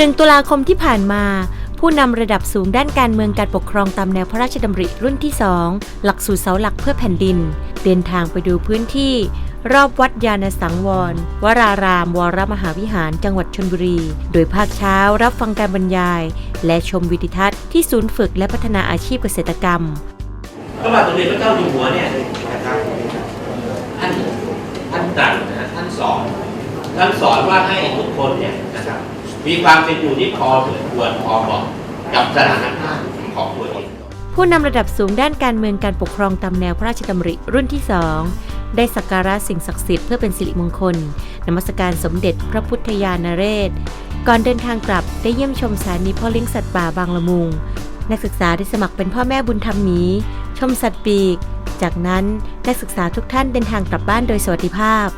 1 ตุลาคมที่ผ่านมา ผู้นำระดับสูงด้านการเมืองการปกครองตามแนวพระราชดำริรุ่นที่ 2 หลักสูตรเสาหลักเพื่อแผ่นดิน เดินทางไปดูพื้นที่ รอบวัดยานสังวร วราราม วรมหาวิหาร จังหวัดชนบุรี โดยภาคเช้ารับฟังการบรรยาย และชมวิดิทัศน์ที่ศูนย์ฝึกและพัฒนาอาชีพเกษตรกรรมพระบาทสมเด็จพระเจ้าอยู่หัวเนี่ยนะครับท่านท่านตรัสนะท่านสอนท่านสอนว่าให้ทุกคนเนี่ยนะครับ มีความเป็นอยู่ที่พอสมควรพอเหมาะกับสถานภาพของตัวเองผู้นำระดับสูงด้านการเมืองการปกครองตามแนวพระราชดำริรุ่นที่2ได้สักการะสิ่งศักดิ์สิทธิ์เพื่อเป็นสิริมงคล นมัสการสมเด็จพระพุทธยานเรศ ก่อนเดินทางกลับได้เยี่ยมชมสถานีพ่อเลี้ยงสัตว์ป่าบางละมุง นักศึกษาได้สมัครเป็นพ่อแม่บุญธรรมหมี ชมสัตว์ปีก จากนั้นนักศึกษาทุกท่านเดินทางกลับบ้านโดยสวัสดิภาพ